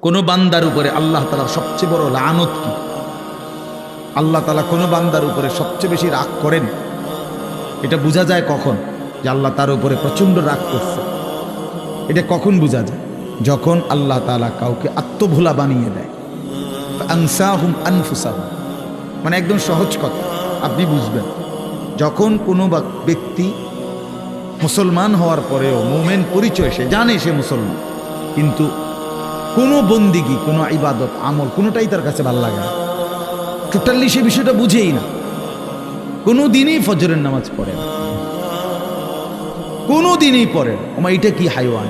কোনো বান্দার উপরে আল্লাহ তালার সবচেয়ে বড় লানত কি? আল্লাহ তালা কোনো বান্দার উপরে সবচেয়ে বেশি রাগ করেন? এটা বোঝা যায় কখন? যে আল্লাহ তার উপরে প্রচণ্ড রাগ করছে। এটা কখন বোঝা যায়? যখন আল্লাহ তালা কাউকে আত্মভোলা বানিয়ে দেয়। আনসাহুম আনফুসাহুম। মানে একদম সহজ কথা, আপনি বুঝবেন। যখন কোনো ব্যক্তি মুসলমান হওয়ার পরেও মোমেন পরিচয়, সে জানে সে মুসলমান। কিন্তু কোনো বন্দিগি, কোনো ইবাদত, আমল কোনোটাই তার কাছে ভালো লাগে না। টোটালি সে বিষয়টা বুঝেই না। কোনো দিনই ফজরের নামাজ পড়ে না। কোনো দিনই পড়ে ওমা, এটা কি হাইওয়ান?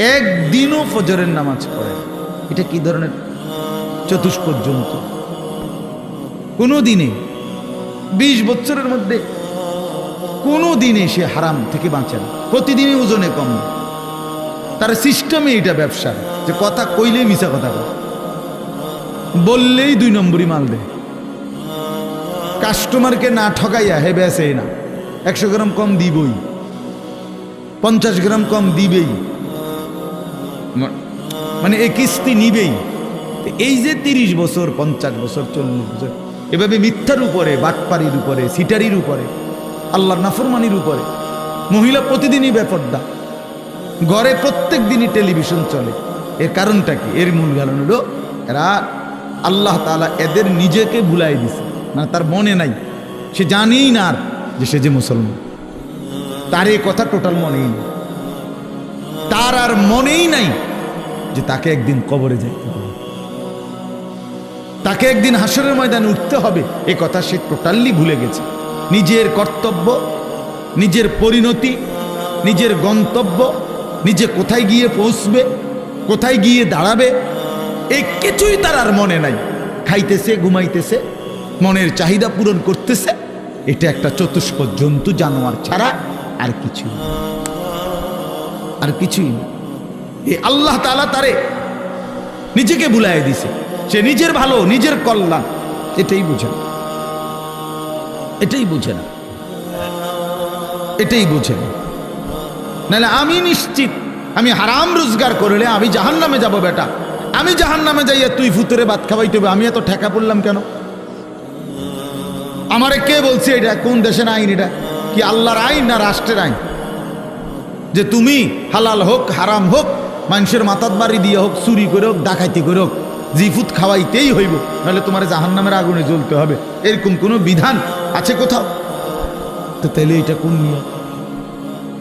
একদিনও ফজরের নামাজ পড়ে এটা কি ধরনের চতুষ্পদ জন্তু? কোনো দিনে বিশ বছরের মধ্যে কোনো দিনে সে হারাম থেকে বাঁচে না। প্রতিদিনই ওজনে কম না। তার সিস্টেমে এটা ব্যবসা। যে কথা কইলেই মিশা কথা কয় বললেই দুই নম্বরই মাল দেয়। কাস্টমারকে না ঠকাইয়া, হে বেসে না। একশো গ্রাম কম দিবই। পঞ্চাশ গ্রাম কম দিবেই। মানে এই কিস্তি নিবেই। এই যে তিরিশ বছর, পঞ্চাশ বছর, চল্লিশ বছর, এভাবে মিথ্যার উপরে বাটপাড়ির উপরে, সিটারির উপরে, আল্লাহর নাফরমানির উপরে, মহিলা প্রতিদিনই বেপর্দা। ঘরে প্রত্যেক দিনই টেলিভিশন চলে। এর কারণটা কি? এর মূল কারণ হলো এরা আল্লাহ তাআলা এদের নিজেকে ভুলাই দিছে। না তার মনে নাই। সে জানেই না আর যে সে যে মুসলমান। তার এই কথা টোটাল মনেই নেই। তার আর মনেই নাই যে তাকে একদিন কবরে যাইতে হবে। তাকে একদিন হাসরের ময়দানে উঠতে হবে। এ কথা সে টোটালি ভুলে গেছে। নিজের কর্তব্য, নিজের পরিণতি, নিজের গন্তব্য নিজে কোথায় গিয়ে পৌঁছবে, কোথায় গিয়ে দাঁড়াবে এই কিছুই তার আর মনে নাই। খাইতেছে, ঘুমাইতেছে, মনের চাহিদা পূরণ করতেছে, এটা একটা চতুষ্প জন্তু, জানোয়ার ছাড়া আর কিছু আর কিছুই না। এই আল্লাহ তাআলা তারে নিজেকে ভুলাই দিছে। সে নিজের ভালো, নিজের কল্যাণ, এটাই বুঝে না। এটাই বুঝে না। এটাই বুঝে না। নাহলে আমি নিশ্চিত, আমি হারাম রোজগার করলে আমি জাহান নামে যাব বেটা। আমি জাহান নামে যাইয়া তুই ফুতুরে ভাত খাওয়াইতে হবে, আমি এত ঠেকা পড়লাম কেন? আমারে কে বলছে এটা? কোন দেশের আইন এটা? কি আল্লাহর আইন না রাষ্ট্রের আইন? যে তুমি হালাল হোক, হারাম হোক, মানুষের মাথাত বাড়ি দিয়ে হোক, চুরি করে হোক ডাকাইতি করে হোক জিফুত খাওয়াইতেই হইব, নাহলে তোমার জাহান নামের আগুনে জ্বলতে হবে। এরকম কোনো বিধান আছে কোথাও? তো তাহলে এটা কোন নিয়ম?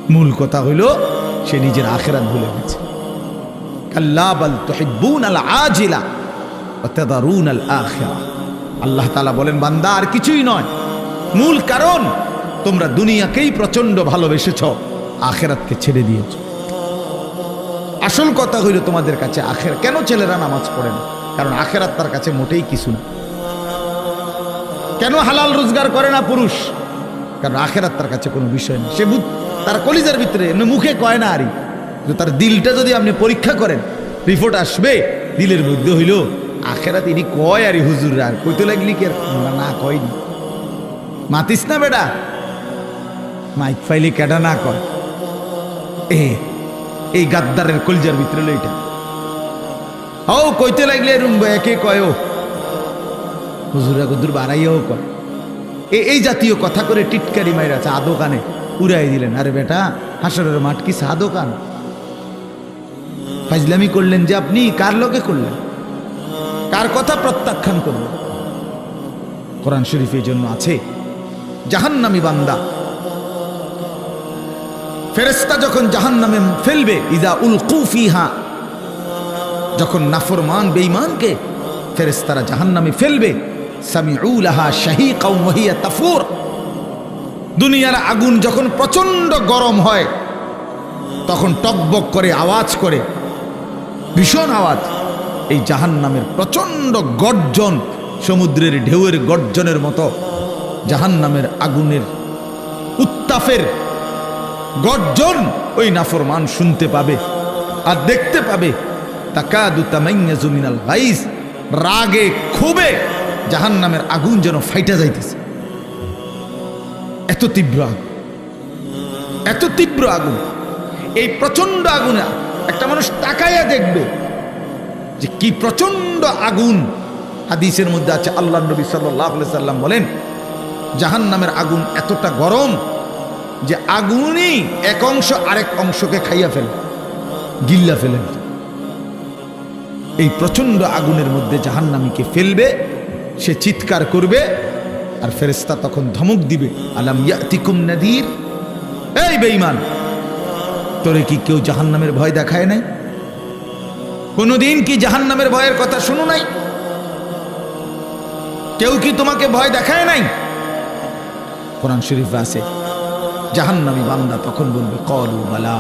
মূল কথা হইল সে নিজের আখেরাত ভুলে গেছে। আল্লাহ তাআলা বলেন, বান্দা, আর কিছুই নয়। মূল কারণ, তোমরা দুনিয়াকেই প্রচণ্ড ভালোবেসেছ, আখেরাতকে ছেড়ে দিয়েছ। আসল কথা হইল তোমাদের কাছে আখের কেন ছেলেরা নামাজ পড়ে না? কারণ আখেরাত তার কাছে মোটেই কিছু না। কেন হালাল রোজগার করে না পুরুষ? কারণ আখেরাত তার কাছে কোনো বিষয় না সে তার কলিজার ভিতরে এমনি মুখে কয় না আরই। তার দিলটা যদি আপনি পরীক্ষা করেন রিপোর্ট আসবে দিলের মধ্যে হইল আখেরা তিনি কয় আরই হুজুর আর কইতে লাগলি কি আর না, কয়নি মাতিস না বেটা। মাইক ফাইলি কেডা না কয়। এ এই গাদ্দারের কলিজার ভিতরে এটা। ও কইতে লাগলে এরম একে কয় হুজুরা গুদুর বাড়াইয়াও কয়। এই জাতীয় কথা করে টিটকারি মাইরা চা দোকানে উড়াই দিলেন, আরে বেটা, হাসরের মাঠ কি চা দোকান? ফাজলামি করলেন যে, আপনি কার লোকে করলেন? কার কথা প্রত্যাখ্যান করলেন? কোরআন শরীফ এই জন্য আছে, জাহান্নামী বান্দা। ফেরেস্তা যখন জাহান্নামে ফেলবে, ইদা উল কুফিহা যখন নাফরমান, বেঈমানকে ফেরেস্তারা জাহান্নামে ফেলবে সামিউলাহা শাহিকা মহিয়া তাফুর দুনিয়ার আগুন যখন প্রচণ্ড গরম হয়, তখন টকবক করে আওয়াজ করে, ভীষণ আওয়াজ। এই জাহান্নামের প্রচণ্ড গর্জন সমুদ্রের ঢেউয়ের গর্জনের মতো, জাহান্নামের আগুনের উত্তাপের গর্জন ওই নাফরমান শুনতে পাবে আর দেখতে পাবে। তাকাদু তামাইয়াজু মিনাল গাইজ, রাগে ক্ষোভে জাহান্নামের আগুন যেন ফাইটা যাইতেছে। এত তীব্র আগুন। এত তীব্র আগুন। এই প্রচণ্ড আগুনে একটা মানুষ তাকাইয়া দেখবে যে কি প্রচণ্ড আগুন। হাদিসের মধ্যে আছে, আল্লাহ নবী সাল্লাহ সাল্লাম বলেন জাহান নামের আগুন এতটা গরম যে আগুনই এক অংশ আরেক অংশকে খাইয়া ফেলে, গিল্লা ফেলে এই প্রচণ্ড আগুনের মধ্যে জাহান্নামীকে ফেলবে, সে চিৎকার করবে আর ফেরেস্তা তখন ধমক দিবে, আলাম ইয়াতিকুম নাদির? এই বেঈমান, তোরে কি কেউ জাহান্নামের ভয় দেখায় নাই? কোনোদিন কি জাহান্নামের ভয়ের কথা শুনো নাই? কেউ কি তোমাকে ভয় দেখায় নাই? কোরআন শরীফ আছে, জাহান্নামী বান্দা তখন বলবে, কলু বালা।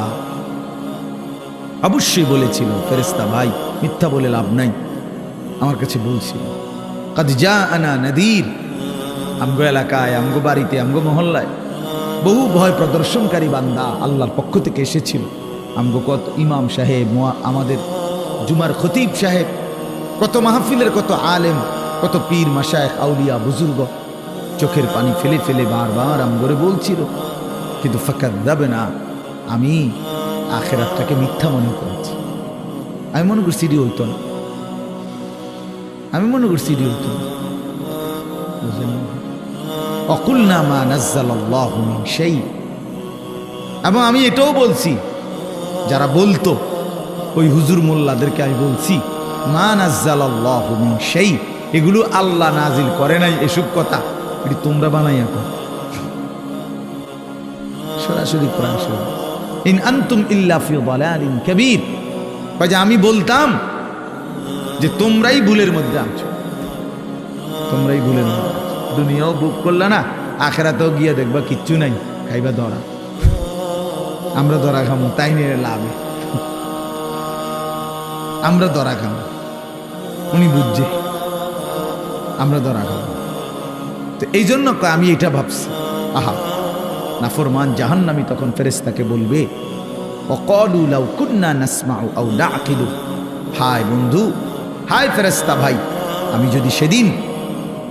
অবশ্যই বলেছিল ফেরেস্তা ভাই, মিথ্যা বলে লাভ নাই। আমার কাছে বলছিল, কাদ যা আনা নদীর? আমগো এলাকায়, আমগো বাড়িতে, আমগো মহল্লায়। বহু ভয় প্রদর্শনকারী বান্দা আল্লাহর পক্ষ থেকে এসেছিল। আমগো কত ইমাম সাহেব আমাদের জুমার খতিব সাহেব, কত মাহফিলের কত আলেম, কত পীর মাসায় আউলিয়া, বুজুর্গ, চোখের পানি ফেলে ফেলে বারবার আমগরে বলছিল, কিন্তু ফাঁকা যাবে না, আমি আখেরাতটাকে মিথ্যা মনে করেছি। আমি মনে করছি এটি হইতো না। আমি মনে করছি এটি হইতো না। বুঝলেন সেই এবং আমি এটাও বলছি, যারা বলতো, ওই হুজুর মোল্লাদেরকে আমি বলছি, মা নাজ্জাল্লাহ সেই এগুলো আল্লাহ নাজিল করে নাই, এসব কথা। এটি তোমরা বানাইয়া কর। সরাসরি ইন যে আমি বলতাম যে তোমরাই ভুলের মধ্যে আছো। তোমরাই ভুলের মধ্যে। দুনিয়াও বুক করলে না, আখেরাতেও গিয়ে দেখবা কিচ্ছু নাই, খাইবা ধরা। আমরা ধরা খামো, তাই নিয়ে লাভে। আমরা ধরা খামো। উনি বুঝছে, আমরা ধরা খাব তো এই জন্য আমি এটা ভাবছি। আহা নাফরমান জাহান্নামি তখন ফেরেস্তাকে বলবে অকলু লাউ কুন্না আও নাকিলু। হায় বন্ধু, হায় ফেরেস্তা ভাই, আমি যদি সেদিন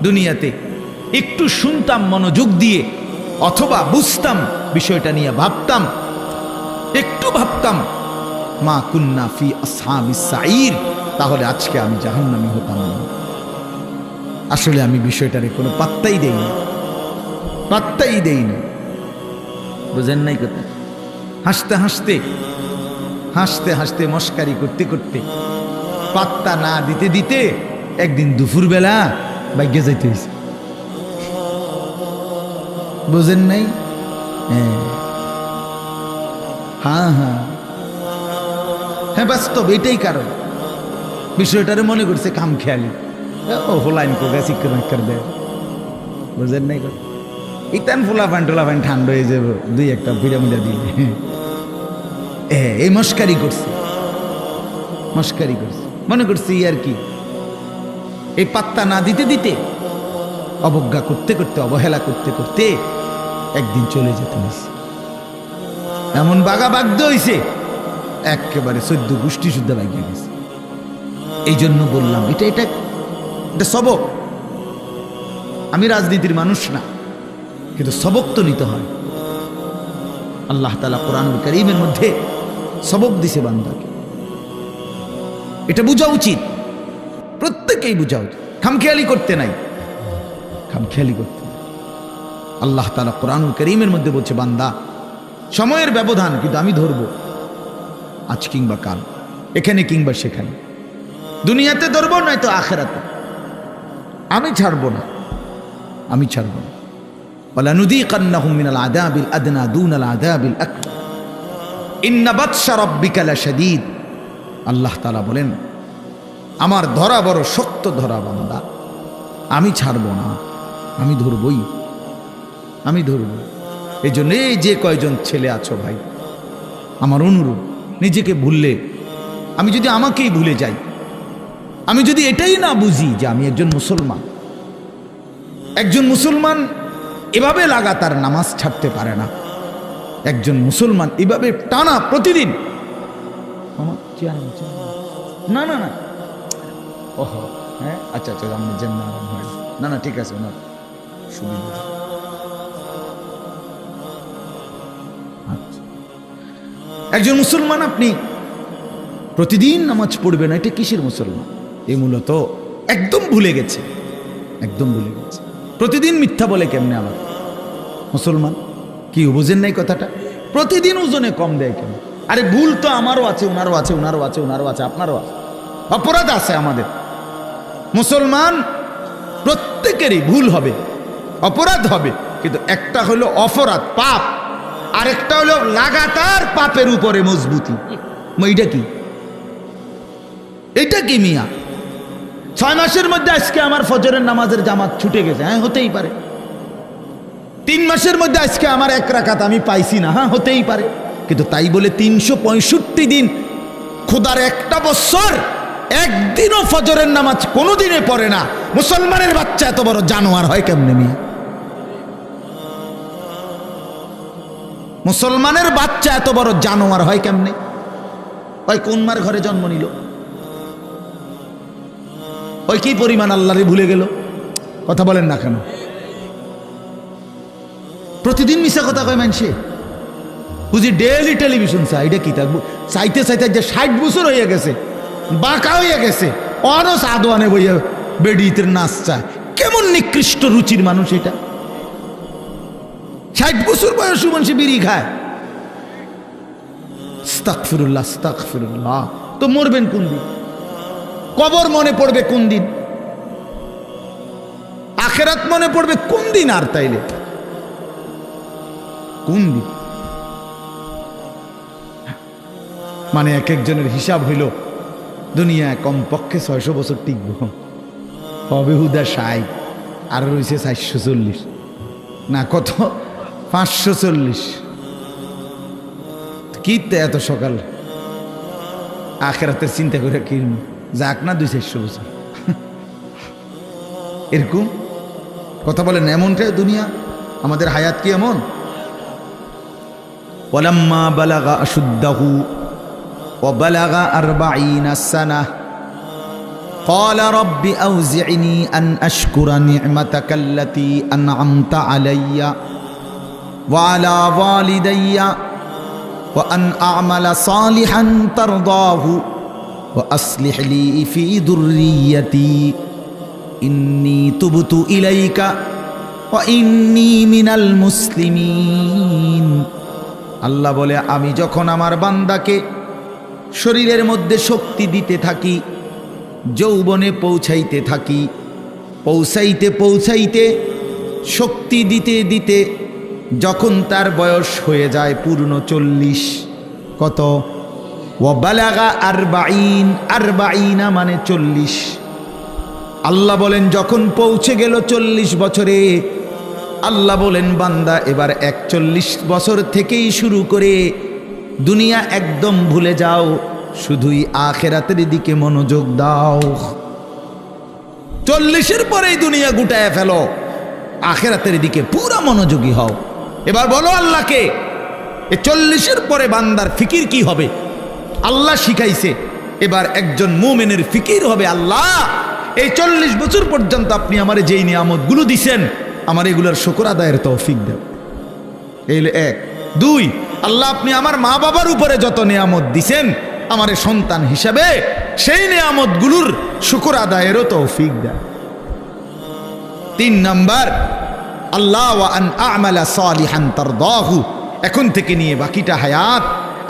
দুনিয়াতে একটু শুনতাম মনোযোগ দিয়ে অথবা বুঝতাম বিষয়টা নিয়ে ভাবতাম। একটু ভাবতাম মা কুন্না ফি আসহাবিস সাইর তাহলে আজকে আমি জাহান্নামি হতাম না। আসলে আমি বিষয়টারে কোনো পাত্তাই দেইনি। পাত্তাই দেইনি। বুঝেন নাই কথা। হাসতে হাসতে হাসতে হাসতে মস্কারি করতে করতে পাত্তা না দিতে দিতে একদিন দুপুরবেলা বাইকে যাইতে হয়েছে বুঝেন নাই? হ্যাঁ। হ্যাঁ হ্যাঁ। হ্যাঁ বাস্তব এটাই কারণ। বিষয়টারে মনে করছে কাম খেয়ালি ও হোলাইন কো গেছি দেয় বুঝেন নাই ইতান ফুলা ফান টোলা ফান ঠান্ডা হয়ে যাবে, দুই একটা ভিড়া মিডা দিলে। এ, এই মস্কারি করছে। মস্কারি করছে। মনে করছি আর কি? এই পাত্তা না দিতে দিতে অবজ্ঞা করতে করতে, অবহেলা করতে করতে একদিন চলে যেতে হয়েছে এমন বাগা বাগ্য হয়েছে একেবারে সদ্য গোষ্ঠী শুদ্ধ লাগিয়ে গেছে। এই জন্য বললাম, এটা এটা এটা সবক। আমি রাজনীতির মানুষ না, কিন্তু সবক তো নিতে হয়। আল্লাহ তালা কোরআনুল করিমের মধ্যে সবক দিছে বান্দাকে। এটা বোঝা উচিত, প্রত্যেকেই বোঝা উচিত। খামখেয়ালি করতে নাই। খামখেয়ালি করতে নাই। আল্লাহ তালা কোরআনুল করিমের মধ্যে বলছে বান্দা সময়ের ব্যবধান কিন্তু আমি ধরব আজ কিংবা কাল এখানে কিংবা সেখানে দুনিয়াতে ধরবো নয়তো আখেরাতে আমি ছাড়বো না আমি ছাড়বো না ولنذيقنهم من العذاب الأدنى دون العذاب الأكبر إن بطش ربك لشديد আল্লাহ তালা বলেন আমার ধরা বড় শক্ত ধরা বান্দা আমি ছাড়বো না আমি ধরবই। আমি ধরব। এই জন্য এই যে কয়জন ছেলে আছো ভাই, আমার অনুরোধ, নিজেকে ভুললে, আমি যদি আমাকেই ভুলে যাই, আমি যদি এটাই না বুঝি যে আমি একজন মুসলমান একজন মুসলমান এভাবে লাগাতার নামাজ ছাড়তে পারে না, একজন মুসলমান এভাবে টানা প্রতিদিন। না। না না ওহো হ্যাঁ আচ্ছা আচ্ছা আপনি না না না, ঠিক আছে ওনার আচ্ছা। একজন মুসলমান আপনি প্রতিদিন নামাজ পড়বেন, এটা কিসের মুসলমান? এই মূলত একদম ভুলে গেছে, একদম ভুলে গেছে। প্রতিদিন মিথ্যা বলে কেমনে আমার মুসলমান? কি বুঝেন নাই কথাটা? প্রতিদিন ওজনে কম দেয় কেন আরে ভুল তো আমারও আছে ওনারও আছে ওনারও আছে ওনারও আছে, আপনারও আছে। অপরাধ আছে আমাদের। মুসলমান প্রত্যেকেরই ভুল হবে। অপরাধ হবে। কিন্তু একটা হলো অপরাধ, পাপ। আরেকটা হলো লাগাতার পাপের উপরে মজবুতি। এইটা কি? এটা কি মিয়া? ছয় মাসের মধ্যে আজকে আমার ফজরের নামাজের জামাত ছুটে গেছে। হ্যাঁ হতেই পারে। তিন মাসের মধ্যে আজকে আমার এক রাকাত আমি পাইছি না। হ্যাঁ হতেই পারে। কিন্তু তাই বলে তিনশো পঁয়ষট্টি দিন খোদার একটা বছর একদিনও ফজরের নামাজ কোনো দিনে পড়ে না। মুসলমানের বাচ্চা এত বড় জানোয়ার হয় কেমনে মিয়া? মুসলমানের বাচ্চা এত বড় জানোয়ার হয় কেমনে? ওই কোন মার ঘরে জন্ম নিল? ওই কি পরিমাণ আল্লাহরে ভুলে গেল? কথা বলেন না কেন? প্রতিদিন মিশা কথা কয় মানছে বুঝি ডেলি টেলিভিশন এটা কি থাকব চাইতে চাইতে যে ষাট বছর হয়ে গেছে, বাঁকা হয়ে গেছে অন সাদোয়ানে বইয়া বেডিতের নাচ চায়। কেমন নিকৃষ্ট রুচির মানুষ এটা? ষাট বছর বয়স মানুষ বিড়ি খায়। তো মরবেন কোন দিন? কবর মনে পড়বে কোন দিন? আখেরাত মনে পড়বে কোন দিন আর তাইলে? কোন দিন? মানে এক একজনের হিসাব হইল, দুনিয়া কমপক্ষে ছয়শো বছর টিকব। হবে হুদা সাই আর রয়েছে চারশো চল্লিশ। না কত? পাঁচশো চল্লিশ কি তে এত সকাল আখেরাতের চিন্তা করে কিনব যাক না দুই চারশো বছর এরকম কথা বলেন এমনটাই দুনিয়া আমাদের হায়াত কি এমন ওলাম্মা বালাগা আশুদ্দাহু وبلغ أربعين سنة قال رب أوزعني أن أشكر نعمتك التي أنعمت علي وعلى والدي وأن أعمل صالحا ترضاه وأصلح لي في ذريتي إني تبت إليك وإني من المسلمين আল্লাহ বলে আমি যখন আমার বান্দাকে শরীরের মধ্যে শক্তি দিতে থাকি যৌবনে পৌঁছাইতে থাকি পৌঁছাইতে পৌঁছাইতে শক্তি দিতে দিতে যখন তার বয়স হয়ে যায় পূর্ণ চল্লিশ, কত? ও বালাগা আর বাইন আর বাইনা মানে চল্লিশ। আল্লাহ বলেন, যখন পৌঁছে গেল চল্লিশ বছরে, আল্লাহ বলেন, বান্দা, এবার একচল্লিশ বছর থেকেই শুরু করে দুনিয়া একদম ভুলে যাও, শুধুই আখেরাতের দিকে মনোযোগ দাও। চল্লিশের পরেই দুনিয়া গুটায় ফেলো, আখেরাতের দিকে পুরা মনোযোগী হও। এবার বলো আল্লাহকে, এ চল্লিশের পরে বান্দার ফিকির কি হবে? আল্লাহ শিখাইছে, এবার একজন মুমেনের ফিকির হবে আল্লাহ। এই চল্লিশ বছর পর্যন্ত আপনি আমার যেই নিয়ামতগুলো দিছেন, আমার এগুলোর শকর আদায়ের তৌফিক দেন। এই এক। দুই, আল্লাহ আপনি আমার মা বাবার উপরে যত নিয়ামত দিছেন, আমার সন্তান হিসাবে সেই নিয়ামতগুলোর শুকর আদায়েরও তৌফিক দেন। তিন নাম্বার আল্লাহ আন আমালা সালিহান তারদাহু। এখন থেকে নিয়ে বাকিটা হায়াত,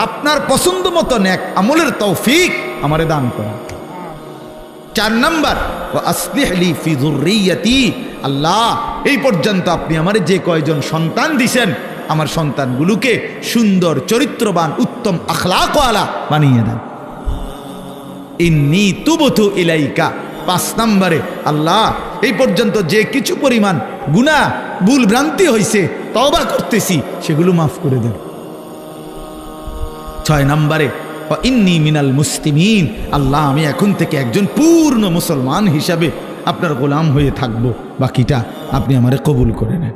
আপনার পছন্দ মতো এক আমলের তৌফিক আমারে দান করা চার নাম্বার ও আসলিহলি আল্লাহ, এই পর্যন্ত আপনি আমার যে কয়জন সন্তান দিছেন, আমার সন্তানগুলোকে সুন্দর, চরিত্রবান, উত্তম আখলাকওয়ালা বানিয়ে দেন। ইন্নি তুবতু ইলাইকা। পাঁচ নম্বরে, আল্লাহ, এই পর্যন্ত যে কিছু পরিমাণ গুণা ভুল ভ্রান্তি হয়েছে তবা করতেছি, সেগুলো মাফ করে দেন। ছয় নম্বরে ইন্নি মিনাল মুসলিমিন, আল্লাহ, আমি এখন থেকে একজন পূর্ণ মুসলমান হিসাবে আপনার গোলাম হয়ে থাকব। বাকিটা আপনি আমারে কবুল করে নেন।